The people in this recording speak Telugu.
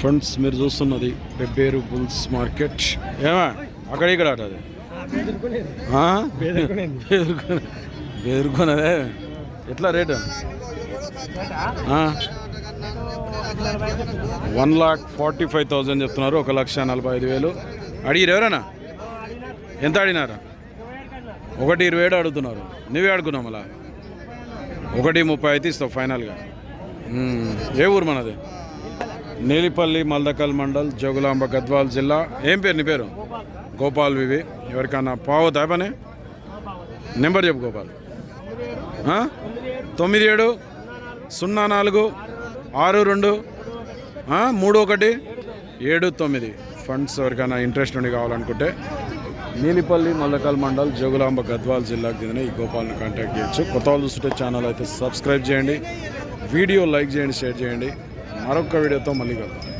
ఫ్రెండ్స్ మీరు చూస్తున్నది పెబ్బేరు బుల్స్ మార్కెట్. ఏమా? అక్కడ ఇక్కడ అది. ఆ? ఎట్లా rate? One lakh forty five thousand చెప్తున్నారు. ఒక లక్ష నలభై ఐదు వేలు. అడిగిరు ఎవరైనా? ఎంత అడిగినారా? ఒకటి ఇరవై ఏడు అడుగుతున్నారు. నువ్వే అడుగున్నావు మళ్ళా? ఒకటి ముప్పై అయితే ఇస్తావు ఫైనల్గా. ఏ ఊరు మనది? నీలిపల్లి మల్దకల్ మండల్ జోగులాంబ గద్వాల్ జిల్లా. ఏం పేరు నీ పేరు? గోపాల్ వివి. ఎవరికన్నా పావుతా పని నెంబర్ చెప్పు గోపాల్. తొమ్మిది ఏడు సున్నా నాలుగు ఆరు రెండు మూడు ఒకటి ఏడు తొమ్మిది. ఫండ్స్ ఎవరికైనా ఇంట్రెస్ట్ ఉండి కావాలనుకుంటే నీలిపల్లి మల్లకల్ మండల్ జోగులాంబ గద్వాల్ జిల్లాకు చెందిన ఈ గోపాల్ని కాంటాక్ట్ చేయొచ్చు. కొత్త వాళ్ళు చూస్తుంటే ఛానల్ అయితే సబ్స్క్రైబ్ చేయండి. వీడియో లైక్ చేయండి షేర్ చేయండి. మరొక వీడియోతో మళ్ళీ కలుద్దాం